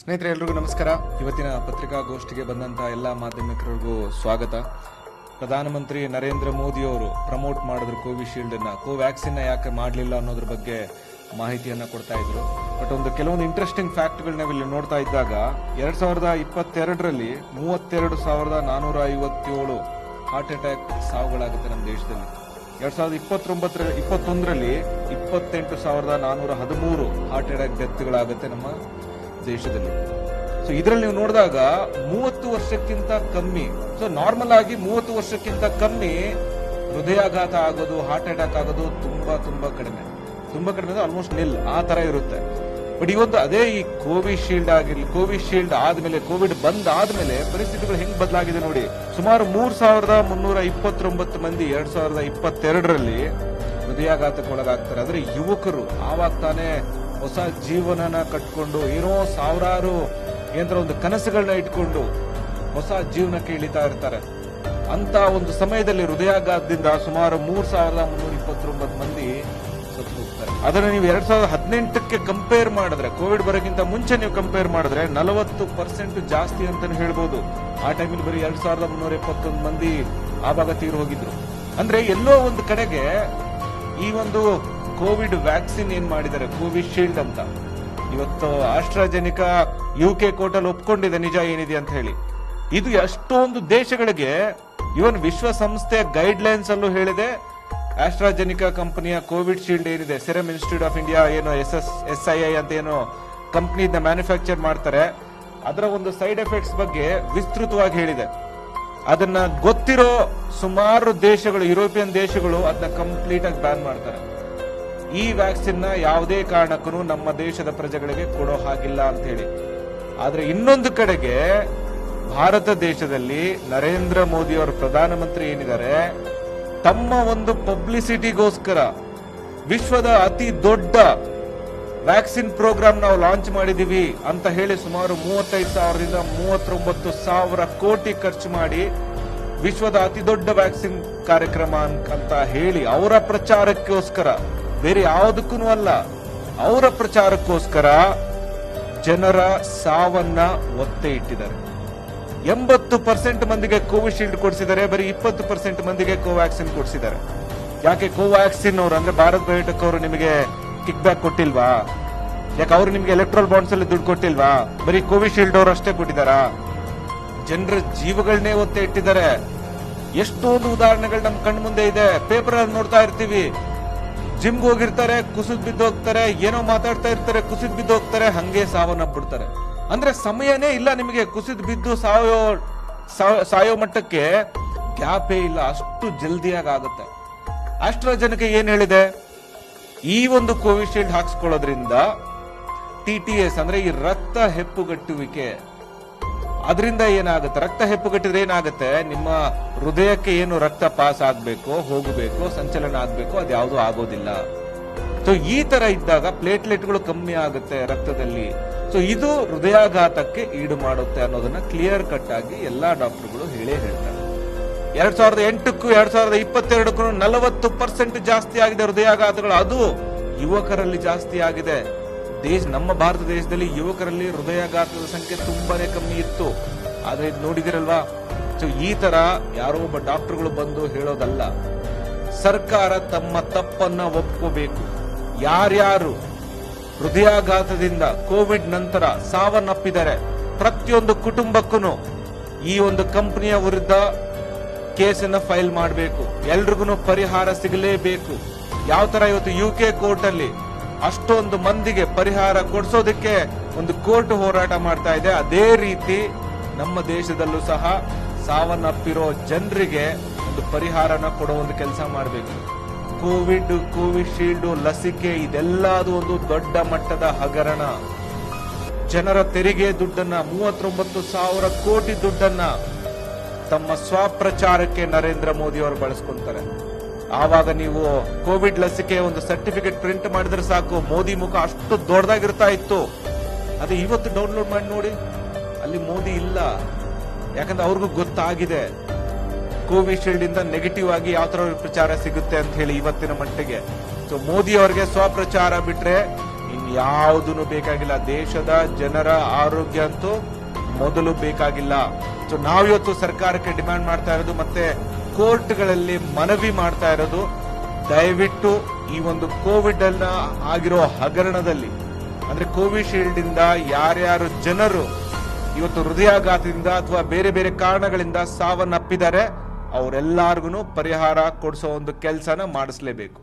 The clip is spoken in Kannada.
ಸ್ನೇಹಿತರೆ, ಎಲ್ರಿಗೂ ನಮಸ್ಕಾರ. ಇವತ್ತಿನ ಪತ್ರಿಕಾಗೋಷ್ಠಿಗೆ ಬಂದಂತಹ ಎಲ್ಲ ಮಾಧ್ಯಮಿಕರಿಗೂ ಸ್ವಾಗತ. ಪ್ರಧಾನಮಂತ್ರಿ ನರೇಂದ್ರ ಮೋದಿ ಅವರು ಪ್ರಮೋಟ್ ಮಾಡಿದ್ರು ಕೋವಿಶೀಲ್ಡ್ ಅನ್ನ. ಕೋವ್ಯಾಕ್ಸಿನ್ ಯಾಕೆ ಮಾಡಲಿಲ್ಲ ಅನ್ನೋದ್ರ ಬಗ್ಗೆ ಮಾಹಿತಿಯನ್ನ ಕೊಡ್ತಾ ಇದ್ರು. ಬಟ್ ಒಂದು ಕೆಲವೊಂದು ಇಂಟ್ರೆಸ್ಟಿಂಗ್ ಫ್ಯಾಕ್ಟ್ ನಾವು ಇಲ್ಲಿ ನೋಡ್ತಾ ಇದ್ದಾಗ, ಎರಡ್ ಸಾವಿರದ ಇಪ್ಪತ್ತೆರಡರಲ್ಲಿ ಮೂವತ್ತೆರಡು ಸಾವಿರದ ನಾನೂರ ಐವತ್ತೇಳು ಹಾರ್ಟ್ ಅಟ್ಯಾಕ್ ಸಾವುಗಳಾಗುತ್ತೆ ನಮ್ಮ ದೇಶದಲ್ಲಿ. ಎರಡ್ ಸಾವಿರದ ಇಪ್ಪತ್ತೊಂಬತ್ತರ, ಇಪ್ಪತ್ತೊಂದರಲ್ಲಿ ಇಪ್ಪತ್ತೆಂಟು ಸಾವಿರದ ನಾನೂರ ಹದಿಮೂರು ಹಾರ್ಟ್ ಅಟ್ಯಾಕ್ ಡೆತ್ಗಳಾಗುತ್ತೆ ನಮ್ಮ ದೇಶದಲ್ಲಿ. ಸೊ ಇದರಲ್ಲಿ ನೀವು ನೋಡಿದಾಗ ಮೂವತ್ತು ವರ್ಷಕ್ಕಿಂತ ಕಮ್ಮಿ ಸೊ ನಾರ್ಮಲ್ ಆಗಿ ಮೂವತ್ತು ವರ್ಷಕ್ಕಿಂತ ಕಮ್ಮಿ ಹೃದಯಾಘಾತ ಆಗೋದು ಹಾರ್ಟ್ ಅಟ್ಯಾಕ್ ಆಗೋದು ತುಂಬಾ ತುಂಬಾ ಕಡಿಮೆ. ತುಂಬಾ ಕಡಿಮೆ ಆಲ್ಮೋಸ್ಟ್ ನಿಲ್ ಆ ತರ ಇರುತ್ತೆ. ಬಟ್ ಇವತ್ತು ಅದೇ ಈ ಕೋವಿಶೀಲ್ಡ್ ಆಗಿರ್ಲಿ ಕೋವಿಶೀಲ್ಡ್ ಆದ್ಮೇಲೆ ಕೋವಿಡ್ ಬಂದ್ ಆದ್ಮೇಲೆ ಪರಿಸ್ಥಿತಿಗಳು ಹೆಂಗ್ ಬದಲಾಗಿದೆ ನೋಡಿ. ಸುಮಾರು ಮೂರ್ ಸಾವಿರದ ಮುನ್ನೂರ ಇಪ್ಪತ್ತೊಂಬತ್ತು ಮಂದಿ ಎರಡ್ ಸಾವಿರದ ಇಪ್ಪತ್ತೆರಡರಲ್ಲಿ ಹೃದಯಾಘಾತಕ್ಕೆ ಒಳಗಾಗ್ತಾರೆ ಅಂದ್ರೆ ಯುವಕರು ಆವಾಗ ತಾನೇ ಹೊಸ ಜೀವನನ ಕಟ್ಕೊಂಡು ಏನೋ ಸಾವಿರಾರು ಏನಂತರ ಒಂದು ಕನಸುಗಳನ್ನ ಇಟ್ಕೊಂಡು ಹೊಸ ಜೀವನಕ್ಕೆ ಇಳಿತಾ ಇರ್ತಾರೆ. ಅಂತ ಒಂದು ಸಮಯದಲ್ಲಿ ಹೃದಯಾಘಾತದಿಂದ ಸುಮಾರು ಮೂರ್ ಸಾವಿರದ ಮುನ್ನೂರ ಇಪ್ಪತ್ತೊಂಬತ್ತು ಮಂದಿ ಸತ್ತು ಹೋಗ್ತಾರೆ ಅದನ್ನ ನೀವು ಎರಡ್ ಸಾವಿರದ ಹದಿನೆಂಟಕ್ಕೆ ಕಂಪೇರ್ ಮಾಡಿದ್ರೆ ಕೋವಿಡ್ ಬರೋಕ್ಕಿಂತ ಮುಂಚೆ ನೀವು ಕಂಪೇರ್ ಮಾಡಿದ್ರೆ ನಲವತ್ತು ಪರ್ಸೆಂಟ್ ಜಾಸ್ತಿ ಅಂತಾನೆ ಹೇಳ್ಬೋದು. ಆ ಟೈಮಲ್ಲಿ ಬರೀ ಎರಡ್ ಸಾವಿರದ ಮುನ್ನೂರ ಇಪ್ಪತ್ತೊಂದು ಮಂದಿ ಆವಾಗ ತೀರು ಹೋಗಿದ್ರು. ಅಂದ್ರೆ ಎಲ್ಲೋ ಒಂದು ಕಡೆಗೆ ಈ ಒಂದು ಕೋವಿಡ್ ವ್ಯಾಕ್ಸಿನ್ ಏನ್ ಮಾಡಿದ್ದಾರೆ? ಕೋವಿಶೀಲ್ಡ್ ಅಂತ. ಇವತ್ತು ಆಸ್ಟ್ರಾಜೆನಿಕಾ ಯು ಕೆ ಕೋರ್ಟಲ್ಲಿ ಒಪ್ಕೊಂಡಿದೆ ನಿಜ ಏನಿದೆ ಅಂತ ಹೇಳಿ. ಇದು ಎಷ್ಟೊಂದು ದೇಶಗಳಿಗೆ ಇವನ್ ವಿಶ್ವಸಂಸ್ಥೆಯ ಗೈಡ್ ಲೈನ್ಸ್ ಅಲ್ಲೂ ಹೇಳಿದೆ, ಆಸ್ಟ್ರಾಜೆನಿಕಾ ಕಂಪನಿಯ ಕೋವಿಡ್ ಶೀಲ್ಡ್ ಏನಿದೆ, ಸೆರಮ್ ಇನ್ಸ್ಟಿಟ್ಯೂಟ್ ಆಫ್ ಇಂಡಿಯಾ ಏನು S S S I I ಅಂತ ಏನು ಕಂಪನಿ ಮ್ಯಾನುಫ್ಯಾಕ್ಚರ್ ಮಾಡ್ತಾರೆ. ಅದರ ಒಂದು ಸೈಡ್ ಎಫೆಕ್ಟ್ಸ್ ಬಗ್ಗೆ ವಿಸ್ತೃತವಾಗಿ ಹೇಳಿದೆ. ಅದನ್ನ ಗೊತ್ತಿರೋ ಸುಮಾರು ದೇಶಗಳು, ಯುರೋಪಿಯನ್ ದೇಶಗಳು ಅದನ್ನ ಕಂಪ್ಲೀಟ್ ಆಗಿ ಬ್ಯಾನ್ ಮಾಡ್ತಾರೆ. ಈ ವ್ಯಾಕ್ಸಿನ್ನ ಯಾವುದೇ ಕಾರಣಕ್ಕೂ ನಮ್ಮ ದೇಶದ ಪ್ರಜೆಗಳಿಗೆ ಕೊಡೋ ಹಾಗಿಲ್ಲ ಅಂತ ಹೇಳಿ. ಆದ್ರೆ ಇನ್ನೊಂದು ಕಡೆಗೆ ಭಾರತ ದೇಶದಲ್ಲಿ ನರೇಂದ್ರ ಮೋದಿ ಅವರು ಪ್ರಧಾನಮಂತ್ರಿ ಏನಿದ್ದಾರೆ, ತಮ್ಮ ಒಂದು ಪಬ್ಲಿಸಿಟಿಗೋಸ್ಕರ ವಿಶ್ವದ ಅತಿ ದೊಡ್ಡ ವ್ಯಾಕ್ಸಿನ್ ಪ್ರೋಗ್ರಾಮ್ ನಾವು ಲಾಂಚ್ ಮಾಡಿದೀವಿ ಅಂತ ಹೇಳಿ ಸುಮಾರು ಮೂವತ್ತೈದು ಸಾವಿರದಿಂದ ಮೂವತ್ತೊಂಬತ್ತು ಸಾವಿರ ಕೋಟಿ ಖರ್ಚು ಮಾಡಿ ವಿಶ್ವದ ಅತಿ ದೊಡ್ಡ ವ್ಯಾಕ್ಸಿನ್ ಕಾರ್ಯಕ್ರಮ ಅಂತ ಹೇಳಿ ಅವರ ಪ್ರಚಾರಕ್ಕೋಸ್ಕರ ಬೇರೆ ಯಾವುದಕ್ಕೂ ಅಲ್ಲ. ಅವರ ಪ್ರಚಾರಕ್ಕೋಸ್ಕರ ಜನರ ಸಾವನ್ನ ಒತ್ತೆ ಇಟ್ಟಿದ್ದಾರೆ. ಎಂಬತ್ತು ಪರ್ಸೆಂಟ್ ಮಂದಿಗೆ ಕೋವಿಶೀಲ್ಡ್ ಕೊಡಿಸಿದ್ದಾರೆ, ಬರೀ ಇಪ್ಪತ್ತು ಪರ್ಸೆಂಟ್ ಮಂದಿಗೆ ಕೋವ್ಯಾಕ್ಸಿನ್ ಕೊಡಿಸಿದ್ದಾರೆ. ಯಾಕೆ ಕೋವ್ಯಾಕ್ಸಿನ್ ಅವರು? ಅಂದ್ರೆ ಭಾರತ್ ಬಯೋಟೆಕ್ ಅವರು ನಿಮಗೆ ಕಿಕ್ ಬ್ಯಾಕ್ ಕೊಟ್ಟಿಲ್ವಾ? ಯಾಕೆ ಅವರು ನಿಮಗೆ ಎಲೆಕ್ಟ್ರಾಲ್ ಬಾಂಡ್ಸ್ ಅಲ್ಲಿ ದುಡ್ಡು ಕೊಟ್ಟಿಲ್ವಾ? ಬರೀ ಕೋವಿಶೀಲ್ಡ್ ಅವರು ಅಷ್ಟೇ ಕೊಟ್ಟಿದ್ದಾರಾ? ಜನರ ಜೀವಗಳನ್ನೇ ಒತ್ತೆ ಇಟ್ಟಿದ್ದಾರೆ. ಎಷ್ಟೊಂದು ಉದಾಹರಣೆಗಳು ನಮ್ಮ ಕಣ್ಮುಂದೆ ಇದೆ. ಪೇಪರ್ ಅಲ್ಲಿ ನೋಡ್ತಾ ಇರ್ತೀವಿ. ಜಿಮ್ಗೆ ಹೋಗಿರ್ತಾರೆ, ಕುಸಿದ್ ಬಿದ್ದು ಹೋಗ್ತಾರೆ, ಏನೋ ಮಾತಾಡ್ತಾ ಇರ್ತಾರೆ, ಕುಸಿದ್ ಬಿದ್ದು ಹೋಗ್ತಾರೆ, ಹಂಗೆ ಬಿಡ್ತಾರೆ ಅಂದ್ರೆ ಸಮಯನೇ ಇಲ್ಲ ನಿಮಗೆ ಕುಸಿದ್ ಬಿದ್ದು ಸಾಯೋ ಸಾಯೋ- ಮಟ್ಟಕ್ಕೆ ಗ್ಯಾಪೇ ಇಲ್ಲ, ಅಷ್ಟು ಜಲ್ದಿಯಾಗಿ ಆಗುತ್ತೆ ಅಷ್ಟರ ಜನಕ್ಕೆ ಏನ್ ಹೇಳಿದೆ? ಈ ಒಂದು ಕೋವಿಶೀಲ್ಡ್ ಹಾಕ್ಸ್ಕೊಳ್ಳೋದ್ರಿಂದ ಟಿ ಟಿ ಎಸ್ ಅಂದ್ರೆ ಈ ರಕ್ತ ಹೆಪ್ಪುಗಟ್ಟುವಿಕೆ ಅದರಿಂದ ಏನಾಗುತ್ತೆ? ರಕ್ತ ಹೆಪ್ಪುಗಟ್ಟಿದ್ರೆ ಏನಾಗುತ್ತೆ? ನಿಮ್ಮ ಹೃದಯಕ್ಕೆ ಏನು ರಕ್ತ ಪಾಸ್ ಆಗಬೇಕು, ಹೋಗಬೇಕು, ಸಂಚಲನ ಆಗ್ಬೇಕು ಅದ್ಯಾವುದು ಆಗೋದಿಲ್ಲ. ಸೊ ಈ ತರ ಇದ್ದಾಗ ಪ್ಲೇಟ್ಲೆಟ್ಗಳು ಕಮ್ಮಿ ಆಗುತ್ತೆ ರಕ್ತದಲ್ಲಿ. ಸೊ ಇದು ಹೃದಯಾಘಾತಕ್ಕೆ ಈಡು ಮಾಡುತ್ತೆ ಅನ್ನೋದನ್ನ ಕ್ಲಿಯರ್ ಕಟ್ ಆಗಿ ಎಲ್ಲಾ ಡಾಕ್ಟರ್ಗಳು ಹೇಳೇ ಹೇಳ್ತಾರೆ. ಎರಡ್ ಸಾವಿರದ ಎಂಟಕ್ಕೂ ಎರಡ್ ಸಾವಿರದ ಇಪ್ಪತ್ತೆರಡಕ್ಕೂ ನಲವತ್ತು ಪರ್ಸೆಂಟ್ ಜಾಸ್ತಿ ಆಗಿದೆ ಹೃದಯಾಘಾತಗಳು. ಅದು ಯುವಕರಲ್ಲಿ ಜಾಸ್ತಿ ಆಗಿದೆ. ದೇಶ, ನಮ್ಮ ಭಾರತ ದೇಶದಲ್ಲಿ ಯುವಕರಲ್ಲಿ ಹೃದಯಾಘಾತದ ಸಂಖ್ಯೆ ತುಂಬಾನೇ ಕಮ್ಮಿ ಇತ್ತು. ಆದ್ರೆ ಇದು ನೋಡಿದಿರಲ್ವಾ? ಸೊ ಈ ತರ ಯಾರೋ ಒಬ್ಬ ಡಾಕ್ಟರ್ಗಳು ಬಂದು ಹೇಳೋದಲ್ಲ, ಸರ್ಕಾರ ತಮ್ಮ ತಪ್ಪನ್ನ ಒಪ್ಕೋಬೇಕು. ಯಾರ್ಯಾರು ಹೃದಯಾಘಾತದಿಂದ ಕೋವಿಡ್ ನಂತರ ಸಾವನ್ನಪ್ಪಿದರೆ, ಪ್ರತಿಯೊಂದು ಕುಟುಂಬಕ್ಕೂ ಈ ಒಂದು ಕಂಪನಿಯ ವಿರುದ್ಧ ಕೇಸನ್ನ ಫೈಲ್ ಮಾಡಬೇಕು. ಎಲ್ರಿಗೂ ಪರಿಹಾರ ಸಿಗಲೇಬೇಕು. ಯಾವ ತರ ಇವತ್ತು ಯು ಕೆ ಕೋರ್ಟ್ ಅಲ್ಲಿ ಅಷ್ಟೊಂದು ಮಂದಿಗೆ ಪರಿಹಾರ ಕೊಡಿಸೋದಕ್ಕೆ ಒಂದು ಕೋರ್ಟ್ ಹೋರಾಟ ಮಾಡ್ತಾ ಇದೆ. ಅದೇ ರೀತಿ ನಮ್ಮ ದೇಶದಲ್ಲೂ ಸಹ ಸಾವನ್ನಪ್ಪಿರೋ ಜನರಿಗೆ ಒಂದು ಪರಿಹಾರನ ಕೊಡೋ ಒಂದು ಕೆಲಸ ಮಾಡಬೇಕು. ಕೋವಿಡ್, ಕೋವಿಶೀಲ್ಡ್, ಲಸಿಕೆ ಇದೆಲ್ಲದು ಒಂದು ದೊಡ್ಡ ಮಟ್ಟದ ಹಗರಣ. ಜನರ ತೆರಿಗೆ ದುಡ್ಡನ್ನ, ಮೂವತ್ತೊಂಬತ್ತು ಸಾವಿರ ಕೋಟಿ ದುಡ್ಡನ್ನ ತಮ್ಮ ಸ್ವಪ್ರಚಾರಕ್ಕೆ ನರೇಂದ್ರ ಮೋದಿ ಅವರು ಬಳಸ್ಕೊಂತಾರೆ. ಆವಾಗ ನೀವು ಕೋವಿಡ್ ಲಸಿಕೆ ಒಂದು ಸರ್ಟಿಫಿಕೇಟ್ ಪ್ರಿಂಟ್ ಮಾಡಿದ್ರೆ ಸಾಕು. ಮೋದಿ ಮುಖ ಅಷ್ಟು ದೊಡ್ಡದಾಗಿರ್ತಾ ಇತ್ತು. ಅದು ಇವತ್ತು ಡೌನ್ಲೋಡ್ ಮಾಡಿ ನೋಡಿ. ಅಲ್ಲಿ ಮೋದಿ ಇಲ್ಲ. ಯಾಕಂದ್ರೆ ಅವ್ರಿಗೂ ಗೊತ್ತಾಗಿದೆ. ಕೋವಿಶೀಲ್ಡ್ ಇಂದ ನೆಗೆಟಿವ್ ಆಗಿ ಯಾವ ತರ ಪ್ರಚಾರ ಸಿಗುತ್ತೆ ಅಂತ ಹೇಳಿ ಇವತ್ತಿನ ಮಟ್ಟಿಗೆ. ಸೊ ಮೋದಿ ಅವರಿಗೆ ಸ್ವಪ್ರಚಾರ ಬಿಟ್ರೆ ಇನ್ಯಾವುದೂ ಬೇಕಾಗಿಲ್ಲ. ದೇಶದ ಜನರ ಆರೋಗ್ಯ ಅಂತೂ ಮೊದಲು ಬೇಕಾಗಿಲ್ಲ. ಸೊ ನಾವಿವತ್ತು ಸರ್ಕಾರಕ್ಕೆ ಡಿಮ್ಯಾಂಡ್ ಮಾಡ್ತಾ ಇರೋದು ಮತ್ತೆ ಕೋರ್ಟ್ಗಳಲ್ಲಿ ಮನವಿ ಮಾಡ್ತಾ ಇರೋದು, ದಯವಿಟ್ಟು ಈ ಒಂದು ಕೋವಿಡ್ ಅನ್ನ ಆಗಿರೋ ಹಗರಣದಲ್ಲಿ, ಅಂದ್ರೆ ಕೋವಿಶೀಲ್ಡ್ ಇಂದ ಯಾರ್ಯಾರು ಜನರು ಇವತ್ತು ಹೃದಯಾಘಾತದಿಂದ ಅಥವಾ ಬೇರೆ ಬೇರೆ ಕಾರಣಗಳಿಂದ ಸಾವನ್ನಪ್ಪಿದ್ದಾರೆ ಅವರೆಲ್ಲಾರ್ಗು ಪರಿಹಾರ ಕೊಡಿಸೋ ಒಂದು ಕೆಲಸನ ಮಾಡಿಸ್ಲೇಬೇಕು.